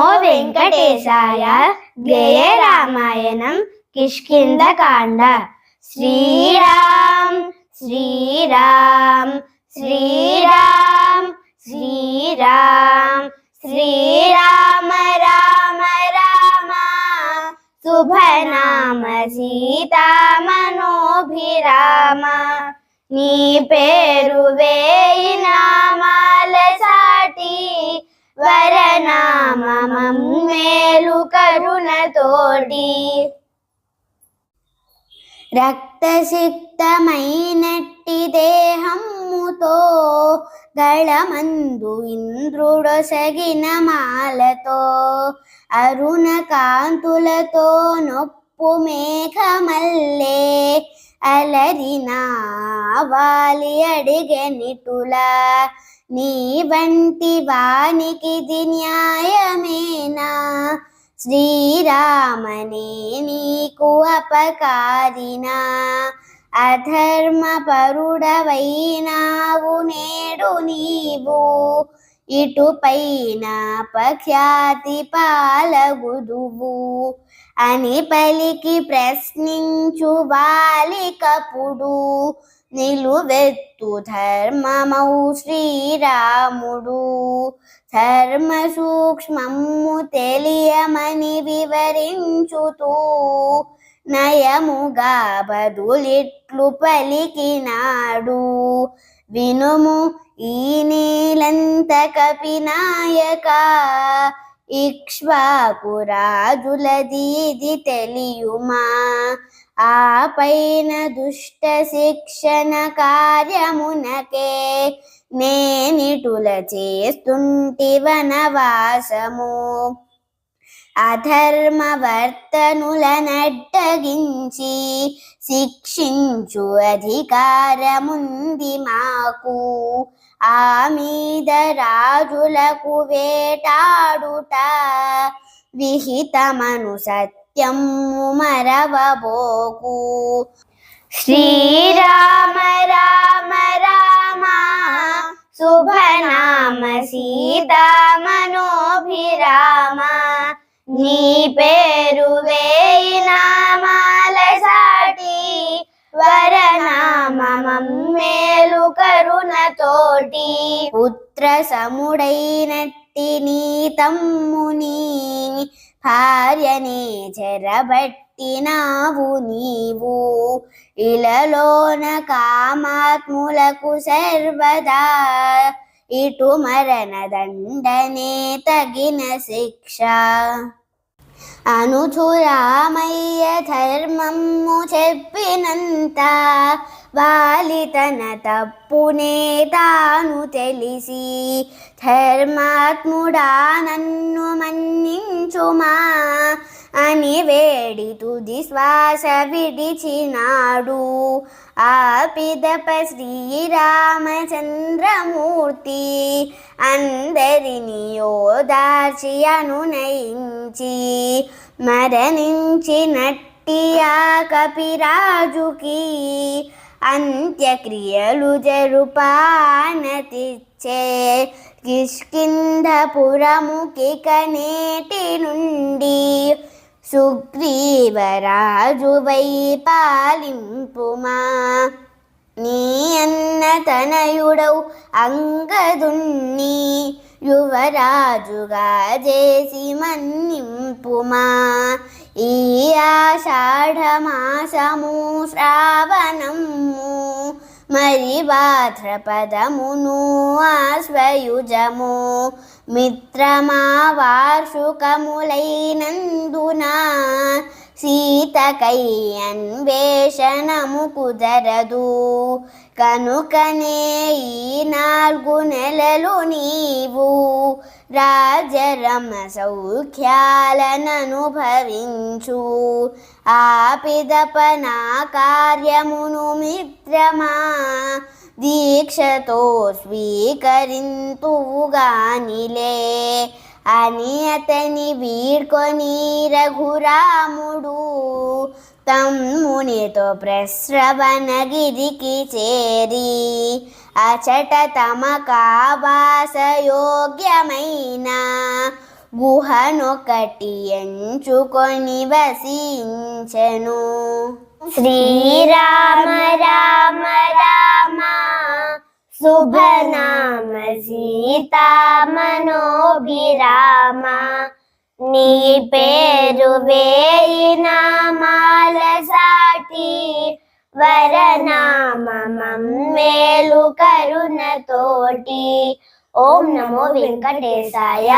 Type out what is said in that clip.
నమో వెంకటేశాయ గేయ రామాయణం కిష్కిందకాండ శ్రీరామ్ శ్రీరామ్ శ్రీరామ్ శ్రీరామ్ శ్రీరామ రామ రామ శుభనామ సీతామనోభిరామ నీ పేరు వేయి నామాల సాటి వరనామం మేలు కరుణతోటి. రక్తసిక్తమైనట్టి దేహమ్ముతో గళమందు ఇంద్రుడొసగిన మాలతో అరుణ కాంతులతో నొప్పి మేఘమల్లే అలరిన వాలి అడిగనిటులా నీ వంటి వానికిది న్యాయమేనా? శ్రీరామనే నీకు అపకారినా? అధర్మ పరుడవైనావు నేడు నీవు. ఇటుపైన పఖ్యాతి పాలగుదువు అని పలికి ప్రశ్నించు బాలికపుడు. నిలువెత్తు ధర్మమౌ శ్రీరాముడు. ధర్మ సూక్ష్మము తెలియమని వివరించుతూ నయముగా బదులిట్లు పలికినాడు. వినుము ఈ నీలంత కపినాయక. ఇక్ష్వాకు రాజులది ఇది తెలియుమా? ఆ పైన దుష్ట శిక్షణ కార్యమునకే నేనిటుల చేస్తుంటి వనవాసము అధర్మవర్తనులనడ్డగించి శిక్షించు అధికారముంది మాకు. ఆ మీద రాజులకు వేటాడుట విహితమను సత్యము మరవబోకు. శ్రీరామ రామ రామ శుభనామ సీతామనోభిరామ నీ పేరు వేయి నామాల సాటి వరనామం మేలు కరుణతోటి పుత్ర సముడైనట్టి నీ తమ్ముని భార్యనే చెరబట్టినావు నీవు. ఇలలోన కామాత్ములకు సర్వదా ఇటు మరణ దండనే తగిన శిక్ష. అనుచురామయ్య ధర్మము చెప్పినంత వాలి తన తప్పునే తాను తెలిసి ధర్మాత్ముడా నన్ను మన్నించుమా? అని వేడి తుది శ్వాస విడిచినాడు. ఆ పిదప శ్రీరామచంద్రమూర్తి అందరిని ఓదార్చి అనునయించి మరణించినట్టి ఆ కపిరాజుకి అంత్యక్రియలు జరుపానతిచ్చే కిష్కింధపురముకిక నేటి నుండి సుగ్రీవరాజువై పాలింపుమా? నీ అన్న తనయుడవు అంగదుణ్ణి యువరాజుగా చేసి మన్నింపుమా? ఈ ఆషాఢమాసము శ్రావణము మరి భాద్రపదమును ఆశ్వయుజము మిత్రమా వార్షుకములైనందున సీతకై అన్వేషణము కుదరదు కనుకనే ఈ నాలుగు నెలలు నీవు రాజరమ సౌఖ్యాలననుభవించు. ఆపిదప నా కార్యమును మిత్రమా? దీక్షతో స్వీకరింతువుగానిలే అని అతని వీడ్కొని రఘురాముడు తమ్మునితో ప్రశ్రవణగిరికి చేరి అచట తమ కావాసయోగ్యమైన గుహనొకటి ఎంచుకొని వసించెను. శ్రీరామ రామ రామ శుభనామ సీతా మనోభిరామ నీ పేరు వేయిన మాల సాటి వరనామ మమ్మేలు కరుణతోటి ఓం నమో వెంకటేశాయ.